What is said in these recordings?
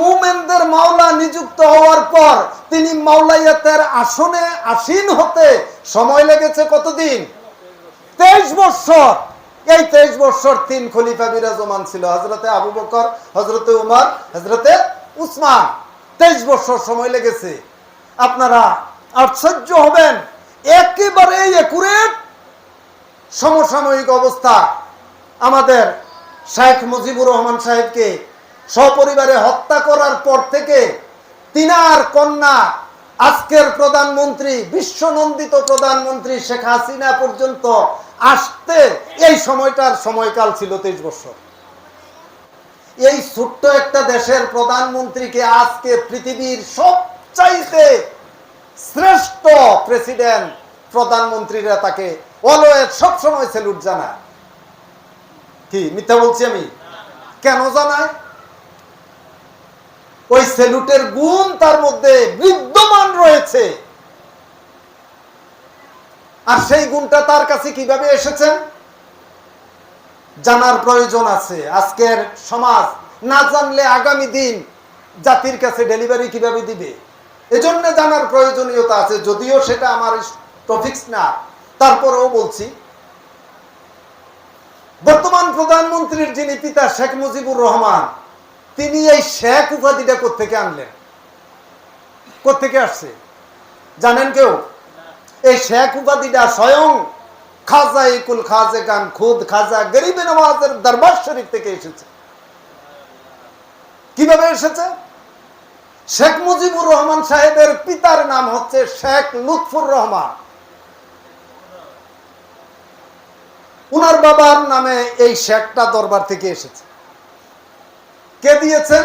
মুমেনদের মাওলা নিযুক্ত হওয়ার পর তিনি মাওলাইয়াতের আসনে আসীন হতে সময় লেগেছে কতদিন? তেইশ বৎসর। এই তেইশ বৎসর তিন খলিফা বিরাজমান ছিল হজরতে আবু বকর হজরতে উমর হজরতে উসমান। তেইশ বৎসর সময় লেগেছে। আপনারা আশ্চর্য হবেন একেবারে একুরেট সমসাময়িক অবস্থা। আমাদের শেখ মুজিবুর রহমান সাহেবকে সপরিবারে হত্যা করার পর থেকে তিনার কন্যা আজকের প্রধানমন্ত্রী, বিশ্বনন্দিত প্রধানমন্ত্রী শেখ হাসিনা পর্যন্ত আসতে এই সময়টার সময়কাল ছিল তেইশ বছর। এই ছোট্ট একটা দেশের প্রধানমন্ত্রীকে আজকে পৃথিবীর সবচাইতে শ্রেষ্ঠ প্রেসিডেন্ট প্রধানমন্ত্রীরা তাকে অলওয়েজ সবসময় স্যালুট জানায়। কি, মিথ্যা বলছি আমি? কেন জানায়? ওই স্যালুটের গুণ তার মধ্যে বিদ্যমান রয়েছে। আর সেই গুণটা তার কাছে কীভাবে এসেছেন? জানার প্রয়োজন আছে। আজকের সমাজ না জানলে আগামী দিন জাতির কাছে ডেলিভারি কীভাবে দিবে? এজন্য জানার প্রয়োজনীয়তা আছে। যদিও সেটা আমার টপিক্স না, তারপরেও বলছি। বর্তমান প্রধানমন্ত্রীর যিনি পিতা শেখ মুজিবুর রহমান তিনি এই শেখ উপাধিটা কোথেকে আনলেন? কোথেকে আসছে? জানেন কেউ? এই শেখ উপাধিটা স্বয়ং খাজা ইকুল খাজে গান খুদ খাজা দরবার শরীফ থেকে এসেছে। কীভাবে এসেছে? শেখ মুজিবুর রহমান সাহেবের পিতার নাম হচ্ছে শেখ লুৎফুর রহমান। উনার বাবার নামে এই শেখটা দরবার থেকে এসেছে। কে দিয়েছেন?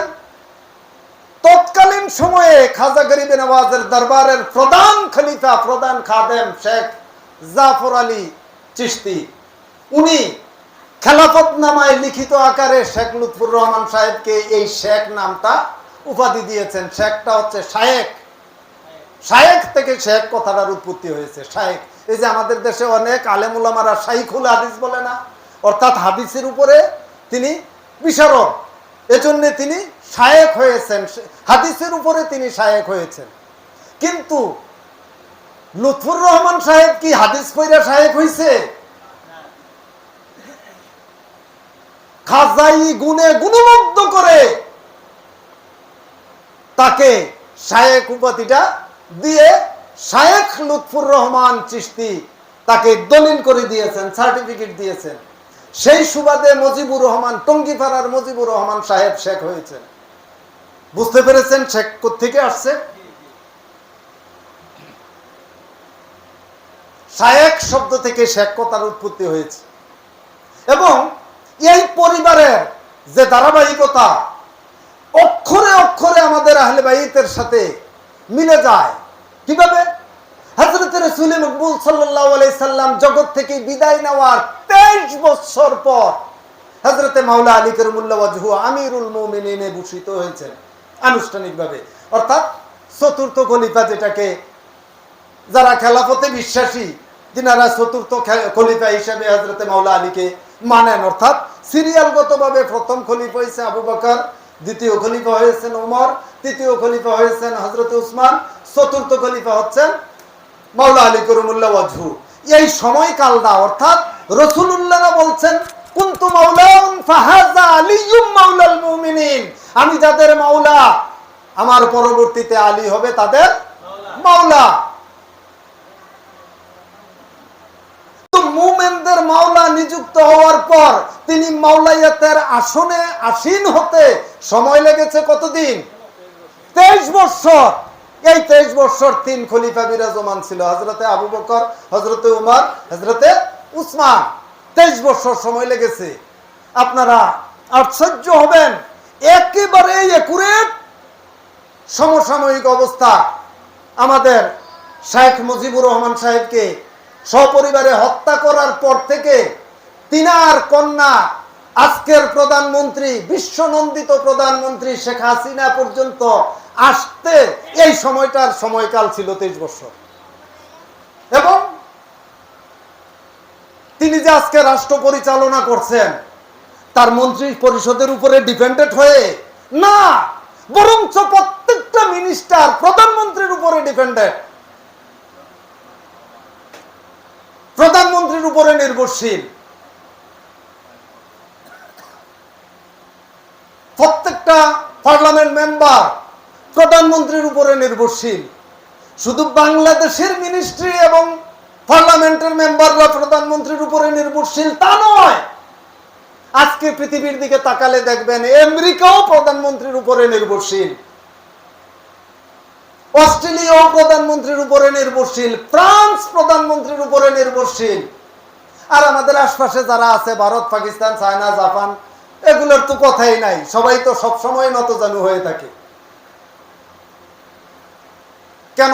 তৎকালীন সময়ে খাজা গরিবে নওয়াজের দরবারের প্রধান খলিফা, প্রধান খাদেম শেখ জাফর আলী চিস্তি উনি খেলাফত নামায় লিখিত আকারে শেখ লুৎফুর রহমান সাহেবকে এই শেখ নামটা উপাধি দিয়েছেন। শেখটা হচ্ছে শায়েক শায়েক থেকে শেখ কথাটার উৎপত্তি হয়েছে। শায়েক এই যে আমাদের দেশে অনেক আলেমুলামারা শাইখুল হাদিস বলে না? অর্থাৎ হাদিসের উপরে তিনি বিশারদ। এজন্য তিনি শায়েক হয়েছেন। হাদিসের উপরে তিনি শায়েক হয়েছেন। কিন্তু লুৎফুর রহমান সাহেব কি হাদিস কইরা শায়েক হইছে? খাজাই গুণে গুণমুগ্ধ করে তাকে শায়েক উপাধিটা দিয়ে শায়েখ লুৎফুর রহমান চিস্তি তাকে দলিল করে দিয়েছেন, সার্টিফিকেট দিয়েছেন। সেই সুবাদে মজিবুর রহমান, টঙ্গিপাড়ার মজিবুর রহমান সাহেব শেখ হয়েছেন। বুঝতে পেরেছেন শেখ থেকে আসছে? শায়েক শব্দ থেকে শেখ কথার উৎপত্তি হয়েছে। এবং এই পরিবারের যে ধারাবাহিকতা, অক্ষরে অক্ষরে আমাদের আহলে সাথে মিলে যায়। কীভাবে? হজরত রসুল মকবুল সাল্লাহ সাল্লাম জগৎ থেকে বিদায় নেওয়ার তেইশ বছর পর হজরতে মাওলা আলী করমুল্লাহু আমিরুল মৌমিনে ভূষিত হয়েছেন আনুষ্ঠানিকভাবে। অর্থাৎ চতুর্থ খলিফা যেটাকে যারা খেলাফতে বিশ্বাসী, তিনারা চতুর্থ খলিফা হিসেবে হজরতে মাওলা আলীকে মানেন। অর্থাৎ সিরিয়ালগতভাবে প্রথম খলিফা হয়েছে আবু বকর, দ্বিতীয় খলিফা হয়েছেন ওমর, তৃতীয় খলিফা হয়েছেন হজরত উসমান চতুর্থ খলিফা হচ্ছেন মাওলা আলী করুমুল্লাহ ওয়াজহু। এই সময়কালটা অর্থাৎ রসুলুল্লাহ বলছেন, কুন্তু মাওলাউন ফাহাজা আলিয়ুম মাওলাল মুমিনিন। আমি যাদের মাওলা, আমার পরবর্তীতে আলী হবে তাদের মাওলা। তো মুমেনদের মাওলা নিযুক্ত হওয়ার পর তিনি মাওলাইয়াতের আসনে আসীন হতে সময় লেগেছে কতদিন? তেইশ বৎসর এই তেইশ বৎসর তিন খলিফা বিরাজমান ছিল হজরতে আবু বকর হজরতে উমর হজরতে উসমান। তেইশ বৎসর সময় লেগেছে। আপনারা আশ্চর্য হবেন একেবারে একুরেট সমসাময়িক অবস্থা। আমাদের শেখ মুজিবুর রহমান সাহেবকে সপরিবারে হত্যা করার পর থেকে তিনার কন্যা আজকের প্রধানমন্ত্রী, বিশ্বনন্দিত প্রধানমন্ত্রী শেখ হাসিনা পর্যন্ত আসতে এই সময়টার সময়কাল ছিল তেইশ বছর। এবং তিনি যে আজকে রাষ্ট্র পরিচালনা করছেন, তার মন্ত্রী পরিষদের উপরে ডিপেন্ডেন্ট হয়ে না, বরঞ্চ প্রত্যেকটা মিনিস্টার প্রধানমন্ত্রীর উপরে ডিপেন্ডেন্ট প্রধানমন্ত্রীর উপরে নির্ভরশীল। প্রত্যেকটা পার্লামেন্ট মেম্বার প্রধানমন্ত্রীর উপরে নির্ভরশীল। শুধু বাংলাদেশের মিনিস্ট্রি এবং পার্লামেন্টের মেম্বাররা প্রধানমন্ত্রীর উপরে নির্ভরশীল তা নয়। আজকে পৃথিবীর দিকে তাকালে দেখবেন আমেরিকাও প্রধানমন্ত্রীর উপরে নির্ভরশীল। অস্ট্রেলিয়াও প্রধানমন্ত্রীর উপরে নির্ভরশীল। ফ্রান্স প্রধানমন্ত্রীর উপরে নির্ভরশীল। আর আমাদের আশপাশে যারা আছে, ভারত, পাকিস্তান, চায়না, জাপান এগুলোর তো কথাই নাই। সবাই তো সবসময় নতজানু হয়ে থাকে। কেন?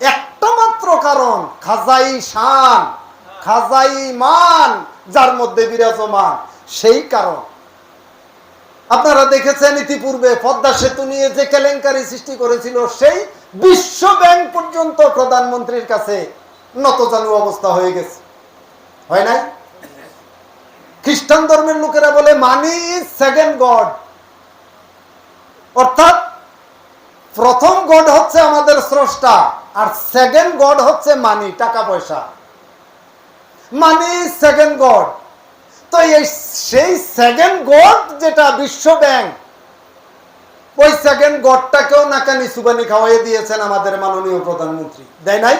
একটা মাত্র কারণ, খাজাই শান, খাজাই মান, যার মধ্যে বিরাজমান। সেই কারণ। আপনারা দেখেছেন ইতিপূর্বে পদ্মা সেতু নিয়ে যে কেলেঙ্কারি সৃষ্টি করেছিল, সেই বিশ্ব ব্যাংক পর্যন্ত প্রধানমন্ত্রীর কাছে নত নতজানু অবস্থা হয়ে গেছে। হয় নাই? খ্রিস্টান ধর্মের লোকেরা বলে, মানি ইজ সেকেন্ড গড। অর্থাৎ, প্রথম গড হচ্ছে আমাদের স্রষ্টা, আর সেকেন্ড গড হচ্ছে মানি, টাকা, পয়সা। Money is second god. তো এই সেই সেকেন্ড গড যেটা বিশ্ব ব্যাংক, ওই সেকেন্ড গডটাকেও নাকানি সুবানি খাওয়াই দিয়েছেন আমাদের মাননীয় প্রধানমন্ত্রী। দেয় নাই?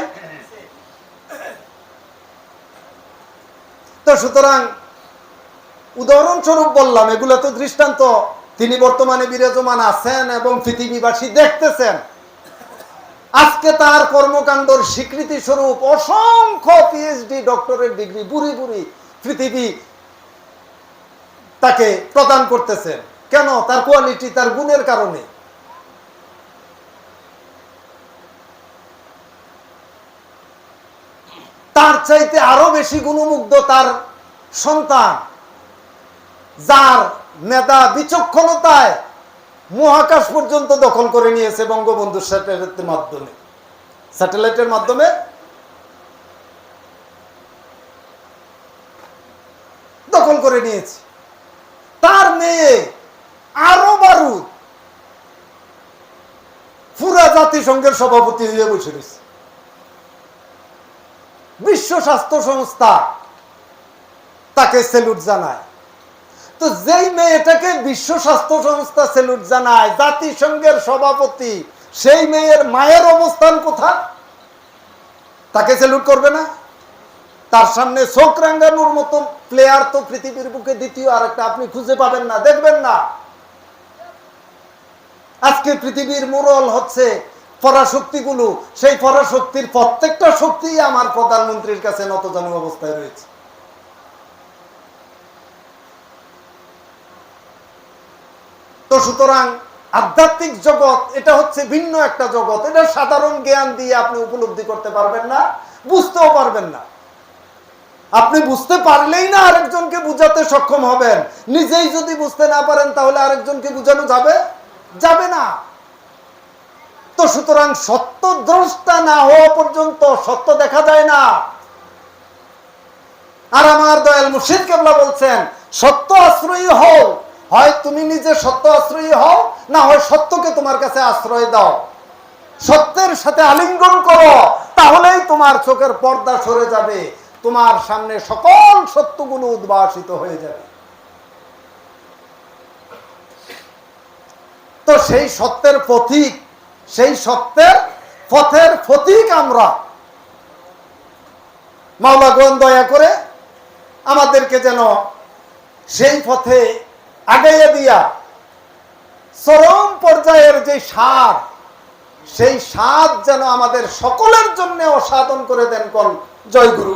তো সুতরাং উদাহরণস্বরূপ বললাম, এগুলো তো দৃষ্টান্ত। তিনি বর্তমানে বিরাজমান আছেন এবং পৃথিবীবাসী দেখতেছেন। আজকে তার কর্মকাণ্ডর স্বীকৃতি স্বরূপ অসংখ্য পিএইচডি ডক্টরের ডিগ্রি বুড়ি বুড়ি পৃথিবী তাকে প্রদান করতেছেন। কেন? তার কোয়ালিটি তার গুণের কারণে। তার চাইতে আরও বেশি গুণমুগ্ধ তার সন্তান। যার মেধা বিচক্ষণতায় মহাকাশ পর্যন্ত দখল করে নিয়েছে বঙ্গবন্ধু স্যাটেলাইটের মাধ্যমে। স্যাটেলাইটের মাধ্যমে দখল করে নিয়েছে। তার মেয়ে আরও বারুদ পুরা জাতিসংঘের সভাপতি হয়ে বসে রয়েছে। বিশ্ব স্বাস্থ্য সংস্থা তাকে সেলুট জানায়। তো যেই মেয়েটাকে বিশ্ব স্বাস্থ্য সংস্থা সেলুট জানায়, জাতিসংঘের সভাপতি, সেই মেয়ের মায়ের অবস্থান কোথায়? তাকে সেলুট করবে না? তার সামনে চোখ রাঙ্গানোর মতো প্লেয়ার তো পৃথিবীর বুকে দ্বিতীয় আরেকটা, আপনি খুঁজে পাবেন না, দেখবেন না। আজকে পৃথিবীর মোরল হচ্ছে পরাশক্তিগুলো, সেই পরাশক্তির প্রত্যেকটা শক্তি আমার প্রধানমন্ত্রীর কাছে নতজানু অবস্থায় রয়েছে। তো সুতরাং আধ্যাত্মিক জগৎ, এটা হচ্ছে ভিন্ন একটা জগৎ। এটা সাধারণ জ্ঞান দিয়ে আপনি উপলব্ধি করতে পারবেন না, বুঝতেও পারবেন না। আপনি বুঝতে পারলেই না আরেকজনকে বুঝাতে সক্ষম হবেন। নিজেই যদি বুঝতে না পারেন, তাহলে আরেকজনকে বুঝানো যাবে? যাবে না। তো সুতরাং সত্য দ্রষ্টা না হওয়া পর্যন্ত সত্য দেখা যায় না। আর আমার দয়াল মুর্শিদ কেবলা বলছেন, সত্য আশ্রয়ী হও। হয় তুমি নিজে সত্য আশ্রয়ী হও, না হয় সত্যকে তোমার কাছে আশ্রয় দাও। সত্যের সাথে আলিঙ্গন করো, তাহলেই তোমার চোখের পর্দা সরে যাবে, তোমার সামনে সকল সত্যগুলো উদ্ভাসিত হয়ে যাবে। তো সেই সত্যের পথিক সেই সত্যের পথের পথিক আমরা। মাওলা গোন দয়া করে আমাদেরকে যেন সেই পথে আগাইয়া দিয়া চরম পর্যায়ের যে স্বাদ, সেই স্বাদ যেন আমাদের সকলের জন্য অসাধন করে দেন কল জয় গুরু